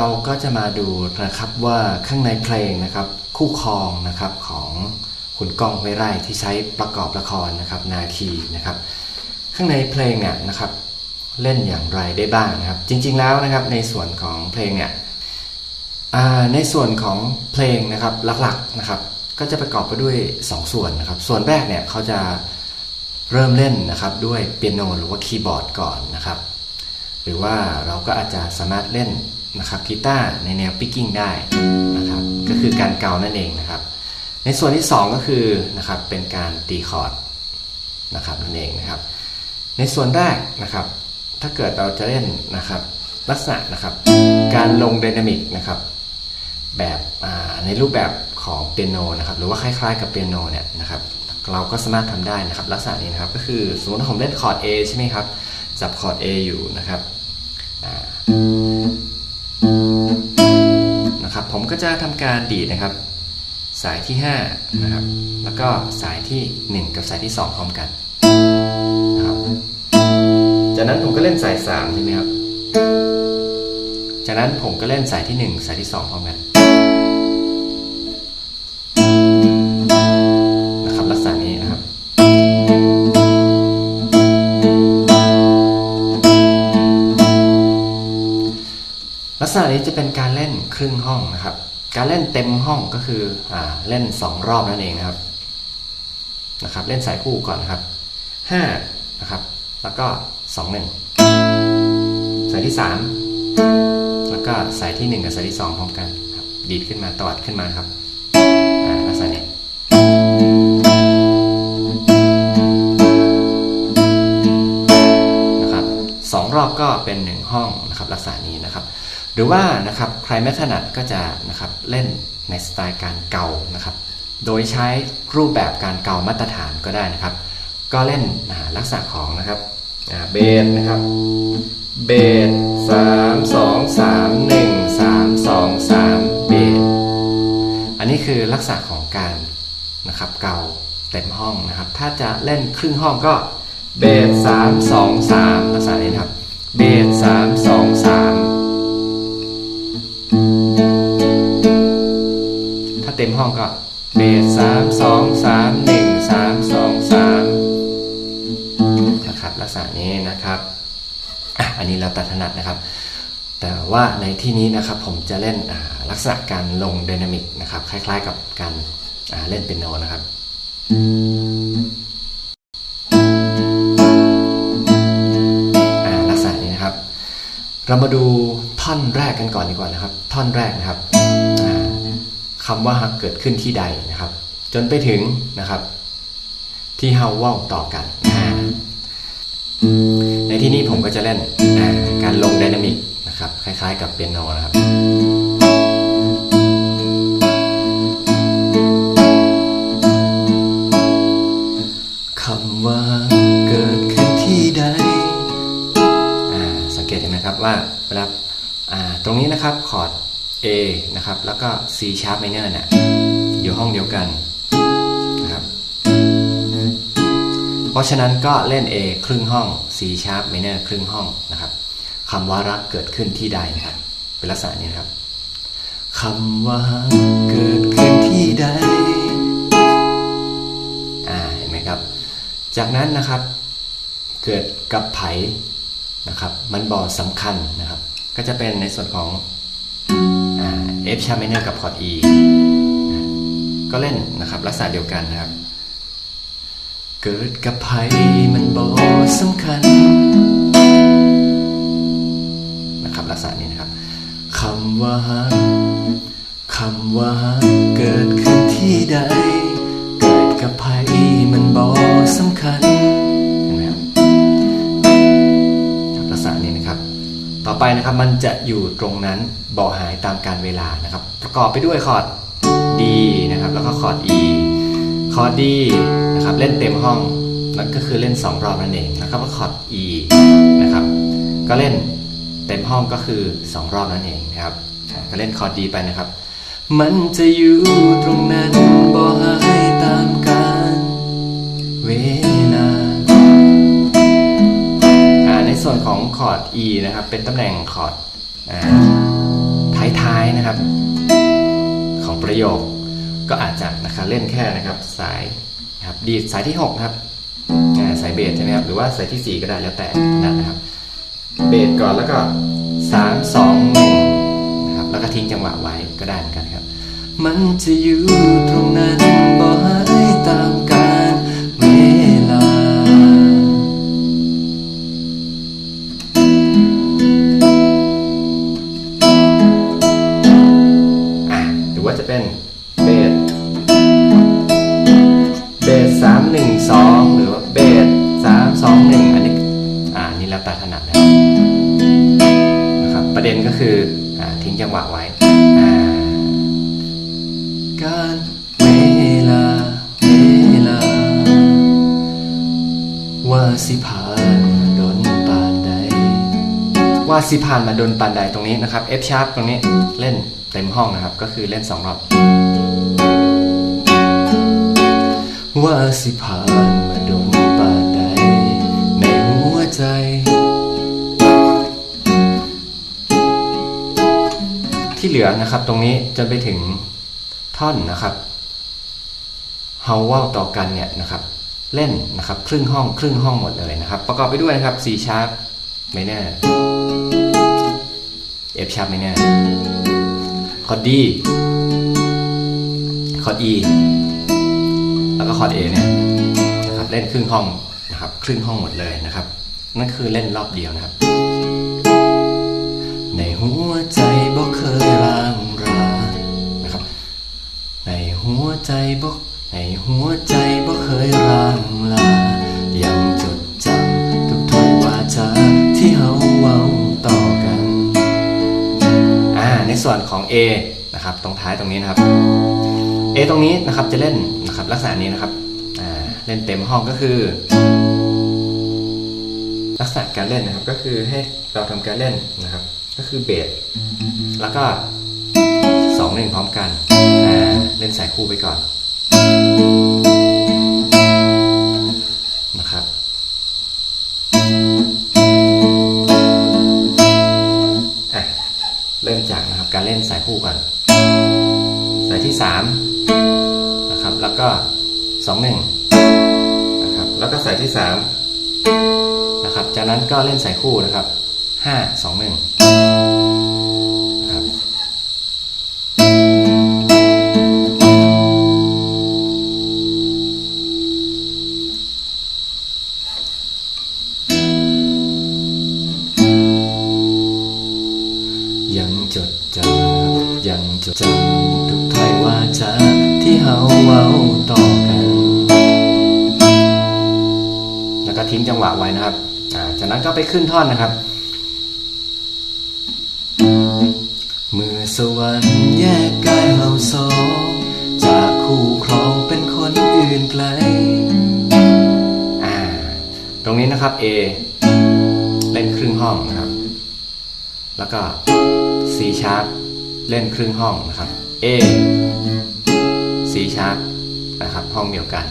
เราก็จะมาดูนะครับว่าข้างในเพลงนะครับคู่ครองนะครับของคุณก้องห้วไร่ที่ใช้ประกอบละครนะครับนาคีนะครับ ข้างในเพลงเนี่ยนะครับเล่นอย่างไรได้บ้างนะครับ จริงๆแล้วนะครับในส่วนของเพลงเนี่ยในส่วนของเพลงนะครับหลักๆนะครับ ก็จะประกอบไปด้วย 2 ส่วนนะครับ ส่วนแรกเนี่ยเขาจะเริ่มเล่นนะครับด้วยเปียโนหรือว่าคีย์บอร์ดก่อนนะครับ หรือว่าเราก็อาจจะสามารถเล่น นะครับกีตาร์ในแนวปิกกิ้งได้นะครับก็คือการเกานั่นเองนะครับ ในส่วนที่ 2 ก็คือนะครับเป็นการตีคอร์ดนะครับนั่นเองนะครับ ในส่วนแรกนะครับ ถ้าเกิดเราจะเล่นนะครับลักษณะนะครับ การลงไดนามิกนะครับแบบในรูปแบบของเปียโนนะครับหรือว่าคล้ายๆกับเปียโนเนี่ยนะครับเราก็สามารถทำได้นะครับ ลักษณะนี้นะครับก็คือสมมติว่าผมเล่นคอร์ด A ใช่ไหมครับจับคอร์ด A อยู่นะครับอ่า ก็จะทำการดีดนะครับ สายที่5นะครับ แล้วก็สายที่ 1 กับสายที่ 2 พร้อมกันนะครับ จากนั้นผมก็เล่นสาย3ใช่ไหมครับ จากนั้นผมก็เล่นสายที่ 1 สายที่ 2 พร้อมกันนะครับลักษณะนี้นะครับลักษณะนี้จะเป็นการเล่นครึ่งห้องนะครับ การเล่นเต็มห้องก็คืออเล่น 2 รอบนั่นเองนะครับนะครับ เล่นสายคู่ก่อนนะครับ5นะครับ แล้วก็ 2 1 สายที่ 3 แล้วก็สายที่ 1 กับสายที่ 2 พร้อมกันครับดีดขึ้นมาตวัดขึ้นมาครับลักษณะนี้นะครับสองรอบก็เป็นหนึ่งห้องนะครับลักษณะนี้นะครับ หรือว่านะครับใครไม่ถนัดก็จะนะครับเล่นในสไตล์การเกานะครับ โดยใช้รูปแบบการเกามาตรฐานก็ได้นะครับ ก็เล่นลักษณะของนะครับเบสนะครับเบสสามสองสามหนึ่งสามสองสามเบสอันนี้คือลักษณะของการนะครับเกาเต็มห้องนะครับ ถ้าจะเล่นครึ่งห้องก็เบสสามสองสามลักษณะนี้นะครับเบสสามสองสาม ห้องก็เบสสามสองสามหนึ่งสามสองสามนะครับลักษณะนี้นะครับอันนี้เราตัดถนัดนะครับ แต่ว่าในที่นี้นะครับผมจะเล่นลักษณะการลงไดนามิกนะครับ คล้าย ๆ กับการเล่นเปียโนนะครับลักษณะนี้นะครับ เรามาดูท่อนแรกกันก่อนดีกว่านะครับ ท่อนแรกนะครับ คำว่าฮักเกิดขึ้นที่ใดนะครับ จนไปถึงนะครับ ที่เฮาว่าต่อกัน ในที่นี้ผมก็จะเล่นการลงไดนามิกนะครับคล้ายๆ กับเปียโนนะครับคำว่าเกิดขึ้นที่ใดอ่าสังเกตเห็นไหมครับว่าเวลาอ่าตรงนี้นะครับคอร์ด A นะครับ แล้วก็ C sharp minor เนี่ยอยู่ห้องเดียวกันนะครับ เพราะฉะนั้นก็เล่น A ครึ่งห้อง C sharp minor ครึ่งห้องนะครับคำว่ารักเกิดขึ้นที่ใดนะครับ เป็นลักษณะนี้นะครับคำว่าเกิดขึ้นที่ใดอ่าเห็นไหมครับ จากนั้นนะครับ เกิดกับไผนะครับ มันบอสำคัญนะครับ ก็จะเป็นในส่วนของ F sharp minor กับคอร์ด E ก็เล่นนะครับลักษณะเดียวกันนะครับ เกิดกับไผมันบอสำคัญนะครับลักษณะนี้นะครับคำว่าฮักคำว่าฮักเกิดขึ้นที่ใด เกิดกับไผมันบอสำคัญ ไหมครับครับลักษณะนี้นะครับต่อไปนะครับ มันจะอยู่ตรงนั้นบ่หายตามการเวลานะครับ ประกอบไปด้วยคอร์ด D นะครับ แล้วก็คอร์ด E คอร์ด D นะครับ เล่นเต็มห้องนั่นก็คือเล่น 2 รอบนั่นเองแล้วก็คอร์ด E นะครับ ก็เล่นเต็มห้องก็คือ 2 รอบนั่นเองนะครับ ก็เล่นคอร์ด D ไปนะครับ มันจะอยู่ตรงนั้นบ่หาย ร์ด E นะครับ เป็นตำแหน่งคอร์ดอ่าท้ายๆนะครับ ของประโยค ก็อาจจะนะครับเล่นแค่นะครับสายนะครับดีดสายที่6นะครับอ่าสายเบสใช่ไหมครับหรือว่าสายที่ 4 ก็ได้แล้วแต่นั่นนะครับเบสก่อนแล้วก็ 3 2 1นะครับแล้วก็ทิ้งจังหวะไว้ก็ได้เหมือนกันครับ มันจะอยู่ตรงนั้นบ่หายตาม ว่าสิผ่านมาดนปานใดตรงนี้นะครับ F sharp ตรงนี้เล่นเต็มห้องนะครับ ก็คือเล่นสองรอบว่าสิผ่านมาดนปานใดในหัวใจที่เหลือนะครับตรงนี้จนไปถึงท่อนนะครับเฮาว่าต่อกันเนี่ยนะครับ เล่นนะครับ ครึ่งห้องครึ่งห้องหมดเลยนะครับ ประกอบไปด้วยนะครับ C sharp minor F sharp minor คอร์ด D คอร์ด E แล้วก็คอร์ด A เนี่ยนะครับเล่นครึ่งห้องนะครับครึ่งห้องหมดเลยนะครับ นั่นคือเล่นรอบเดียวนะครับ ในหัวใจบ่เคยร้างรานะครับ ในหัวใจบ่ในหัวใจบ่เคยร้างลา ของ A นะครับตรงท้ายตรงนี้นะครับ A ตรงนี้นะครับจะเล่นนะครับลักษณะนี้นะครับเล่นเต็มห้องก็คือ ลักษณะการเล่นนะครับก็คือให้เราทำการเล่นนะครับ ก็คือเบสแล้วก็สองหนึ่งพร้อมกันเล่นสายคู่ไปก่อน การเล่นสายคู่กันสายที่3นะครับ แล้วก็ 2 1นะครับ แล้วก็สายที่3นะครับ จากนั้นก็เล่นสายคู่นะครับ 5 2 1 จากนั้นก็ไปขึ้นท่อนนะครับ เมื่อสวรรค์แยกกายเฮาสอง จากคู่ครองเป็นคนอื่นไกลอ่าตรงนี้นะครับ A เล่นครึ่งห้องนะครับ แล้วก็ C sharp เล่นครึ่งห้องนะครับ A C sharp นะครับ ห้องเดียวกัน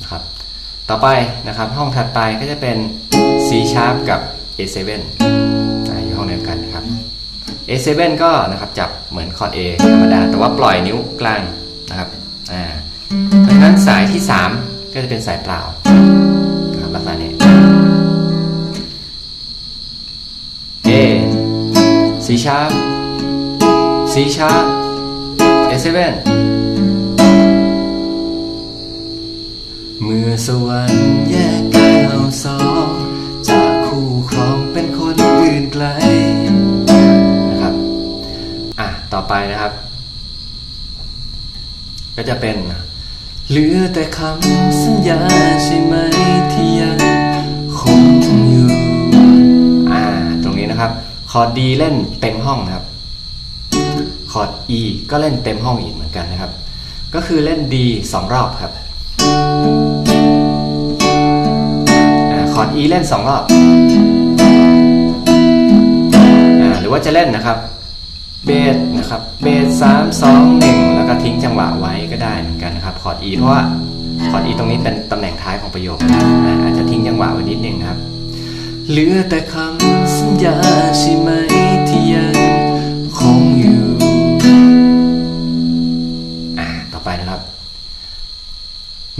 นะครับ ต่อไปนะครับ ห้องถัดไปก็จะเป็น C sharp กับ A7 อยู่ห้องเดียวกันนะครับ A7 ก็นะครับจับเหมือนคอร์ด A ธรรมดา แต่ว่าปล่อยนิ้วกลางนะครับอ่าเพราะฉะนั้นสายที่ 3 ก็จะเป็นสายเปล่าครับลักษณะนี้ A C sharp C sharp A7 เมื่อสวรรค์แยกกายเราสอง ไปนะครับ ก็จะเป็นเหลือแต่คำสัญญาใช่ไหมที่ยังคงอยู่อ่าตรงนี้นะครับ คอร์ด D เล่นเต็มห้องนะครับ คอร์ด E ก็เล่นเต็มห้องอีกเหมือนกันนะครับ ก็คือเล่น D สองรอบครับอาคอร์ด E เล่นสองรอบอาหรือว่าจะเล่นนะครับ เบสนะครับเบสสามสองหนึ่งแล้วก็ทิ้งจังหวะไว้ก็ได้เหมือนกันนะครับคอร์ด E เพราะว่าคอร์ด E ตรงนี้เป็นตำแหน่งท้ายของประโยคอ่าอาจจะทิ้งจังหวะไว้นิดนึงนะครับเหลือแต่คำสัญญาใช่ไหมที่ยังคงอยู่อ่าต่อไปนะครับ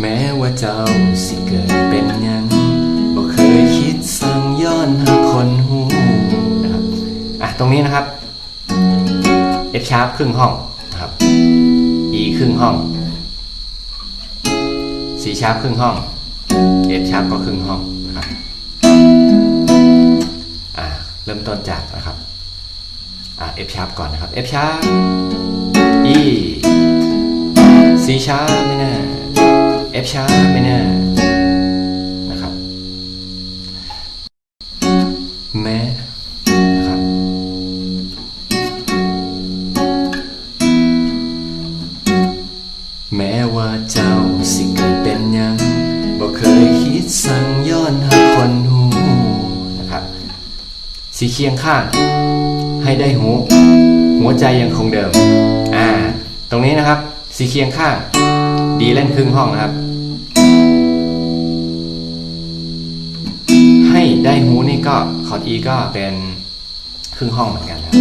แม้ว่าเจ้าสิเกิดเป็นยังบ่เคยคิดสั่งย้อนหาคนหูนะครับอะตรงนี้นะครับ F sharp ครึ่งห้องนะครับ E ครึ่งห้อง C sharp ครึ่งห้อง F sharp ก็ครึ่งห้องนะครับอ่าเริ่มต้นจากนะครับอ่า F sharp ก่อนนะครับ F sharp E C sharp minor F sharp minor สี่เคียงข้าง ให้ได้หู หัวใจยังคงเดิม อ่า ตรงนี้นะครับ สีเคียงข้าง ดีเล่นครึ่งห้องนะครับ ให้ได้หูนี่ก็คอร์ดอีก็เป็นครึ่งห้องเหมือนกันครับ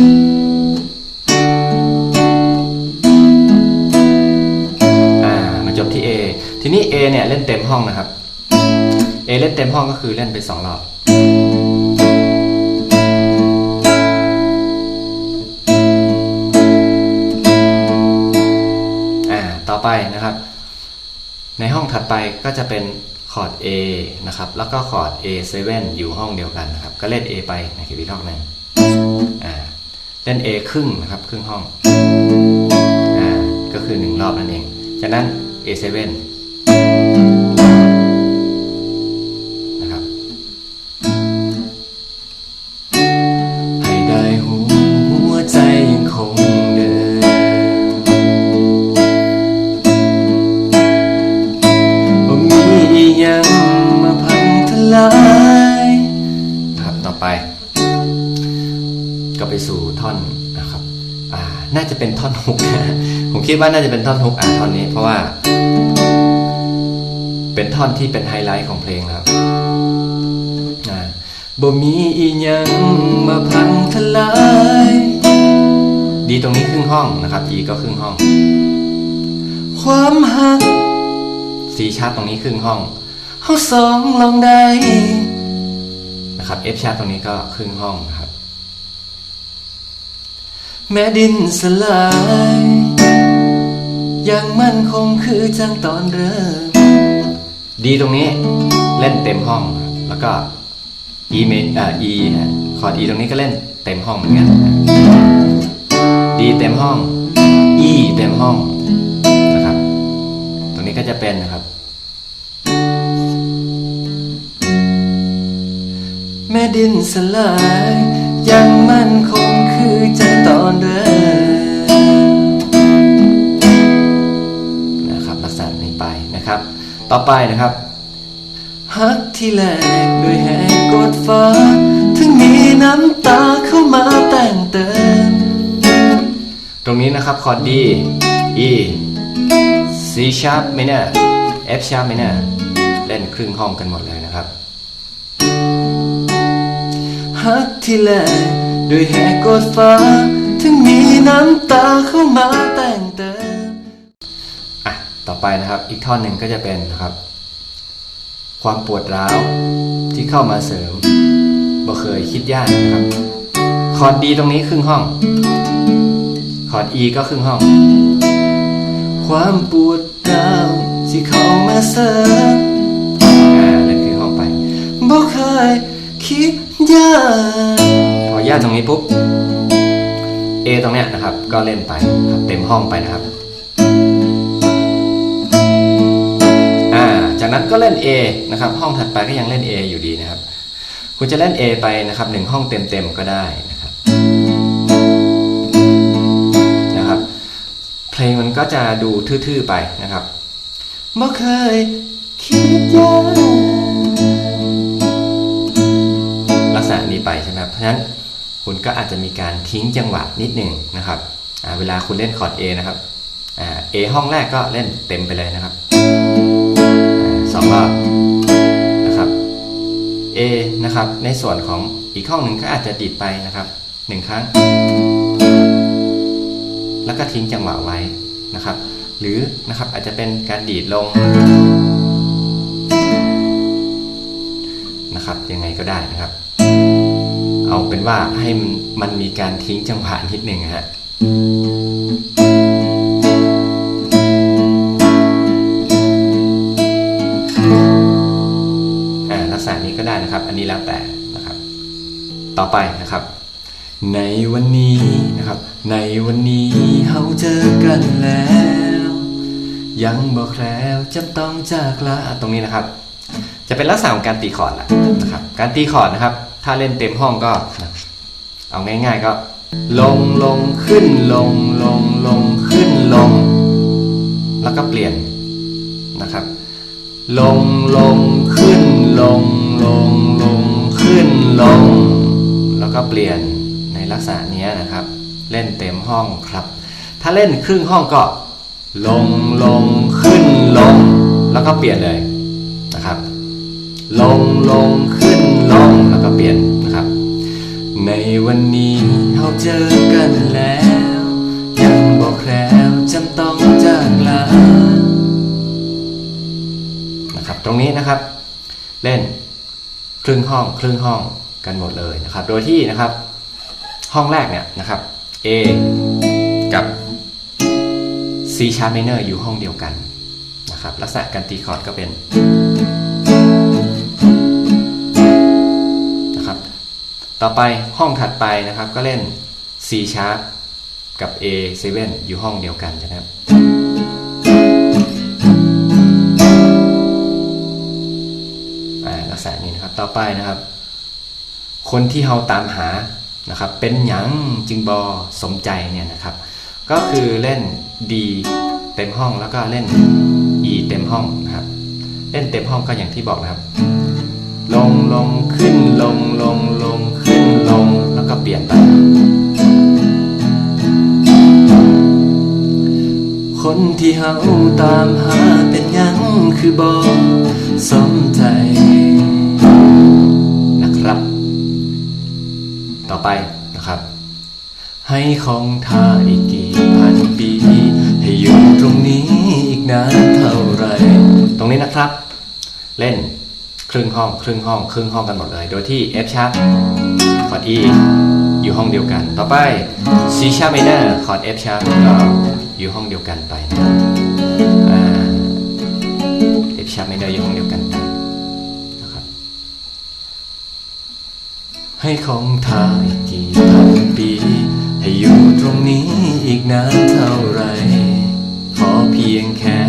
อ่ามาจบที่ A ทีนี้ A เนี่ยเล่นเต็มห้องนะครับ A เล่นเต็มห้องก็คือเล่นไปสองรอบ ไปนะครับ ในห้องถัดไปก็จะเป็นคอร์ด A นะครับ แล้วก็คอร์ด A7 อยู่ห้องเดียวกันนะครับ ก็เล่น A ไปในคีย์บีทอกหนึ่งเล่น A ครึ่งนะครับ ครึ่งห้องอก็คือหนึ่งรอบนั่นเอง จากนั้น A7 คิดว่าน่าจะเป็นท่อนฮุกอ่าท่อนนี้ เพราะว่า เป็นท่อนที่เป็นไฮไลท์ของเพลงครับบ่มีอีหยังมาพังทลาย ดีตรงนี้ครึ่งห้องนะครับ E ก็ครึ่งห้อง ความหัก C ชาร์ปตรงนี้ครึ่งห้องเฮาสองลองได้นะครับ F ชาร์ปตรงนี้ก็ครึ่งห้องนะครับ แม้ดินสลาย ยังมั่นคงคือจังตอนเริ่ม ดีตรงนี้เล่นเต็มห้องครับแล้วก็ E เมอ่า E ฮะคอร์ด E ตรงนี้ก็เล่นเต็มห้องเหมือนกัน D เต็มห้อง E เต็มห้องนะครับ ตรงนี้ก็จะเป็นนะครับ แม่ดินสลาย ยังมั่นคงคือใจตอนเริ่ม นะครับ ต่อไปนะครับฮักที่แรกด้วยแหกกดฟ้า ถึงมีน้ำตาเข้ามาแต่งเติมตรงนี้นะครับคอร์ด D E C sharp minor F sharp minor เล่นครึ่งห้องกันหมดเลยนะครับฮักที่แลด้วยแหกกดฟ้า ถึงมีน้ำตาเข้ามาแต่งเติม ต่อไปนะครับ อีกท่อนหนึ่งก็จะเป็นนะครับ ความปวดร้าวที่เข้ามาเสริมบ่เคยคิดยากนะครับ คอร์ดดีตรงนี้ครึ่งห้อง คอร์ด E ก็ครึ่งห้อง ความปวดร้าวที่เข้ามาเสริมอ่าเล่นครึ่งห้องไปบ่เคยคิดยากพอยากตรงนี้ปุ๊บ A ตรงเนี้ยนะครับ ก็เล่นไปครับเต็มห้องไปนะครับากนั้นก็เล่น A นะครับห้องถัดไปก็ยังเล่น A อยู่ดีนะครับ คุณจะเล่น A ไปนะครับหนึ่งห้องเต็มๆก็ได้นะครับนะครับ เพลงมันก็จะดูทื่อๆไปนะครับเมื่อเคยคิดยังลักษณะนี้ไปใช่ไหมครับเพราะฉะนั้นคุณก็อาจจะมีการทิ้งจังหวะนิดหนึ่งนะครับเวลาคุณเล่นคอร์ด A นะครับเอห้องแรกก็เล่นเต็มไปเลยนะครับ นะครับ ในส่วนของอีกห้องหนึ่งก็อาจจะดีดไปนะครับหนึ่งครั้ง แล้วก็ทิ้งจังหวะไว้นะครับ หรือนะครับอาจจะเป็นการดีดลงนะครับยังไงก็ได้นะครับ เอาเป็นว่าให้มันมีการทิ้งจังหวะนิดหนึ่งนะฮะ นี้แล้วแต่นะครับ ต่อไปนะครับ ในวันนี้นะครับ ในวันนี้เฮาเจอกันแล้ว ยังบอกแล้วจำต้องจากลาตรงนี้นะครับ จะเป็นลักษณะของการตีคอร์ดแหละนะครับ การตีคอร์ดนะครับ ถ้าเล่นเต็มห้องก็ เอาง่ายๆก็ ลงลงขึ้นลงลงลงขึ้นลง แล้วก็เปลี่ยนนะครับ ลงลงขึ้นลง ลงลงขึ้นลง แล้วก็เปลี่ยนในลักษณะนี้นะครับ เล่นเต็มห้องครับ ถ้าเล่นครึ่งห้องก็ลงลงขึ้นลง แล้วก็เปลี่ยนเลยนะครับ ลงลงขึ้นลงแล้วก็เปลี่ยนนะครับ ในวันนี้เราเจอกันแล้ว ยังบอกแล้วจำต้องจากลานะครับ ตรงนี้นะครับ เล่น ครึ่งห้องครึ่งห้องกันหมดเลยนะครับ โดยที่นะครับ ห้องแรกเนี่ยนะครับ A กับ C sharp minor อยู่ห้องเดียวกันนะครับ ลักษณะการตีคอร์ดก็เป็นนะครับต่อไปห้องถัดไปนะครับก็เล่น C sharp กับ A 7 อยู่ห้องเดียวกันนะครับ ษณะนี้นะครับ ต่อไปนะครับ คนที่เราตามหานะครับ เป็นหยังจึงบอสมใจเนี่ยนะครับ ก็คือเล่น D เต็มห้องแล้วก็เล่น E เต็มห้องนะครับ เล่นเต็มห้องก็อย่างที่บอกนะครับ ลงลงขึ้นลงลงลงขึ้นลงแล้วก็เปลี่ยนไปคนที่เฮาตามหาเป็นยังคือบอสมใจ อไปนะครับ ให้ของทาอีกกี่พันปี ให้อยู่ตรงนี้อีกนานเท่าไร ตรงนี้นะครับ เล่นครึ่งห้องครึ่งห้องครึ่งห้องกันหมดเลย โดยที่ F sharp คอร์ด E อยู่ห้องเดียวกัน ต่อไป C sharp minor คอร์ด F sharp ก็อยู่ห้องเดียวกันไปนะครับอ่า F sharp minor อยู่ห้องเดียวกัน ให้ของทายกี่พันปี ให้อยู่ตรงนี้อีกนานเท่าไร ขอเพียงแค่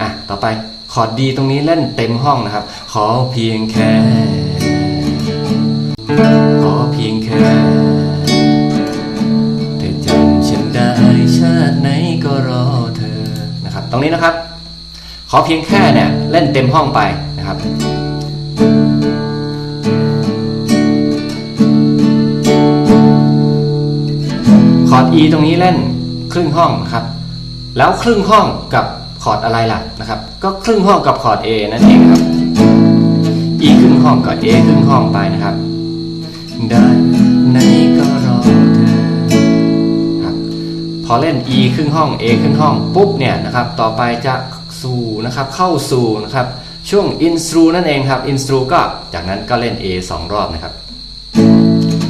อะ ต่อไป คอร์ดดีตรงนี้เล่นเต็มห้องนะครับ ขอเพียงแค่ ขอเพียงแค่เธอจำฉันได้ชาติไหนก็รอเธอนะครับ ตรงนี้นะครับ ขอเพียงแค่เนี่ยเล่นเต็มห้องไปนะครับ อร์ด E ตรงนี้เล่นครึ่งห้องนะครับ แล้วครึ่งห้องกับคอร์ดอะไรล่ะนะครับ ก็ครึ่งห้องกับคอร์ด A นั่นเองครับ E ครึ่งห้องกับ A ครึ่งห้องไปนะครับได้ไหนก็รอเธอครับพอเล่น E ครึ่งห้อง A ครึ่งห้องปุ๊บเนี่ยนะครับ ต่อไปจะสู่นะครับเข้าสู่นะครับช่วง instru นั่นเองครับ instru ก็จากนั้นก็เล่น A สองรอบนะครับ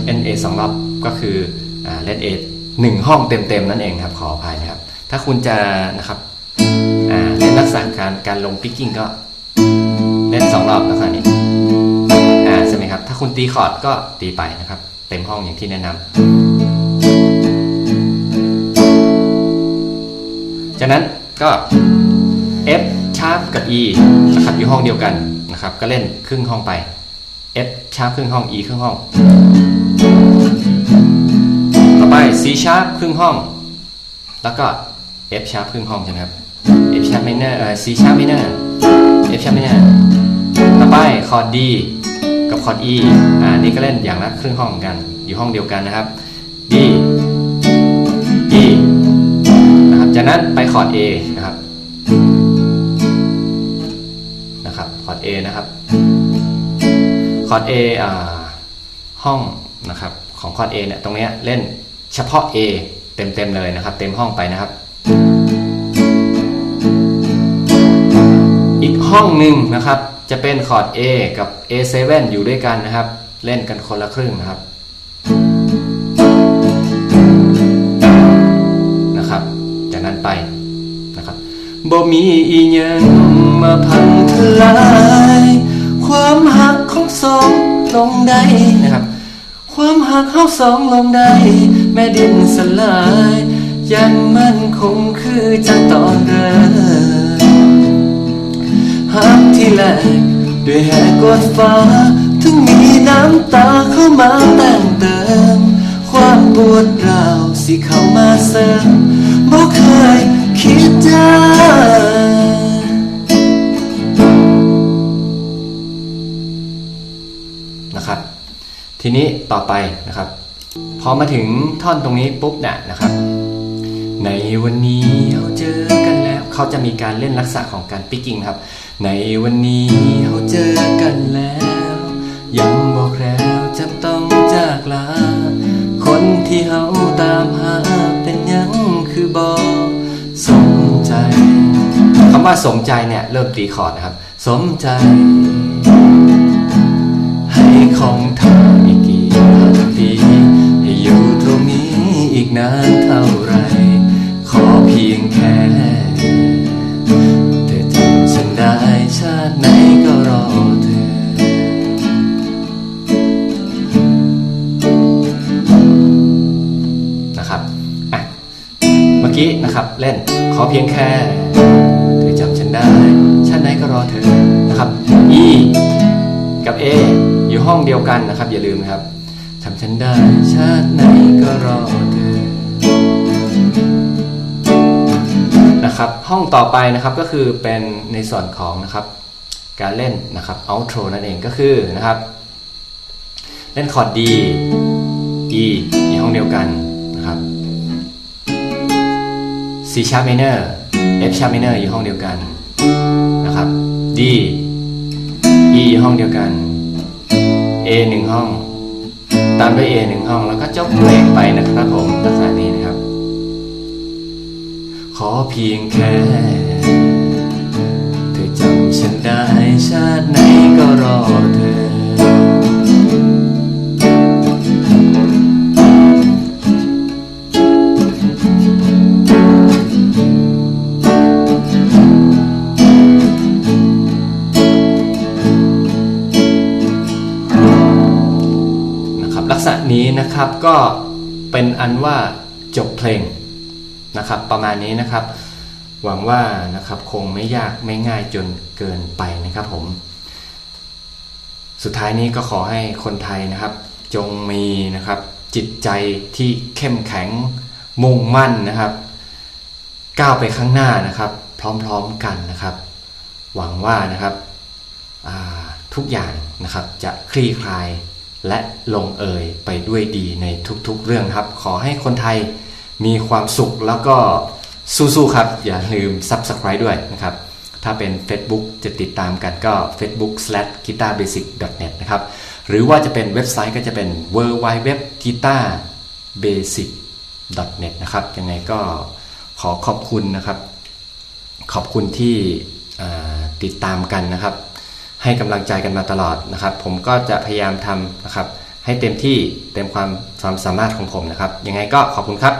เล่น A สองรอบก็คืออเล่น A หนึ่งห้องเต็มๆนั่นเองครับขออภัยนะครับ ถ้าคุณจะนะครับเล่นลักษณะการการลงปิกกิ้งก็เล่นสองรอบลักษณะนี้อ่ใช่ไหมครับ ถ้าคุณตีคอร์ดก็ตีไปนะครับ เต็มห้องอย่างที่แนะนำจากนั้นก็ F sharp กับ E นะครับอยู่ห้องเดียวกันนะครับ ก็เล่นครึ่งห้องไป F sharp ครึ่งห้อง E ครึ่งห้อง ไป C sharp ครึ่งห้อง แล้วก็ F sharp ครึ่งห้องใช่ไหมครับ F sharp minor เอ่อ C sharp minor F sharp minor ต่อไปคอร์ด D กับคอร์ด E อ่านี่ก็เล่นอย่างละครึ่งห้องเหมือนกัน อยู่ห้องเดียวกันนะครับ D E นะครับ จากนั้นไปคอร์ด A นะครับนะครับคอร์ด A นะครับคอร์ด A อ่าห้องนะครับของคอร์ด A เนี่ยตรงเนี้ยเล่น เฉพาะ A เต็มๆเลยนะครับ เต็มห้องไปนะครับ อีกห้องหนึ่งนะครับ จะเป็นคอร์ด A กับ A7 อยู่ด้วยกันนะครับ เล่นกันคนละครึ่งนะครับนะครับ จากนั้นไปนะครับบ่มีอีหยังมาพังทลายความหักของสองลงได้นะครับ ความหักเฮาสองลงได้ แม่ดินสลาย ยังมั่นคงคือจังตอนเริ่มหักที่แรกด้วยแหกกดฟ้า ถึงมีน้ำตาเข้ามาแต่งเติม ความปวดร้าวสิเข้ามาเสริมบ่เคยคิดจะนะครับ ทีนี้ต่อไปนะครับ พอมาถึงท่อนตรงนี้ปุ๊บเนี่ยนะครับ ในวันนี้เราเจอกันแล้วเขาจะมีการเล่นลักษณะของการปิกกิ้งครับ ในวันนี้เราเจอกันแล้ว ยังบอกแล้วจะต้องจากลา คนที่เฮาตามหาเป็นยังคือบอกสมใจคำว่าสมใจเนี่ยเริ่มตีคอร์ดนะครับ สมใจ ให้ของเธออีกกี่พันปี กนานเท่าไร ขอเพียงแค่เธอจำฉันได้ชาติไหนก็รอเธอ นะครับอะเมื่อกี้นะครับเล่นขอเพียงแค่เธอจำฉันได้ ชาติไหนก็รอเธอนะครับ E กับ A อยู่ห้องเดียวกันนะครับ อย่าลืมนะครับจำฉันได้ชาติไหนก็รอเธอ นะครับ ห้องต่อไปนะครับก็คือเป็นในส่วนของนะครับการเล่นนะครับ outro นั่นเองก็คือนะครับ เล่นคอร์ด D E อยู่ห้องเดียวกันนะครับ C sharp minor F sharp minor อยู่ห้องเดียวกันนะครับ D E อยู่ห้องเดียวกัน A หนึ่งห้อง ตามด้วย A หนึ่งห้องแล้วก็จบเพลงไปนะครับผมลักษณะนี้นะ ขอเพียงแค่ เธอจำฉันได้ชาติไหนก็รอเธอ นะครับลักษณะนี้นะครับก็เป็นอันว่าจบเพลง นะครับ ประมาณนี้นะครับ หวังว่านะครับคงไม่ยากไม่ง่ายจนเกินไปนะครับผม สุดท้ายนี้ก็ขอให้คนไทยนะครับ จงมีนะครับจิตใจที่เข้มแข็งมุ่งมั่นนะครับ ก้าวไปข้างหน้านะครับ พร้อมๆกันนะครับ หวังว่านะครับทุกอย่างนะครับจะคลี่คลายและลงเอยไปด้วยดีในทุกๆเรื่องครับ ขอให้คนไทย มีความสุขแล้วก็สู้ๆครับ อย่าลืม Subscribe ด้วยนะครับ ถ้าเป็น Facebook จะติดตามกันก็ facebook guitarbasic net นะครับ หรือว่าจะเป็นเว็บไซต์ก็จะเป็น w w w guitar basic net นะครับยังไงก็ขอขอบคุณนะครับ ขอบคุณที่ติดตามกันนะครับ ให้กำลังใจกันมาตลอดนะครับ ผมก็จะพยายามทำนะครับ ให้เต็มที่เต็มความความสามารถของผมนะครับ ยังไงก็ขอบคุณครับ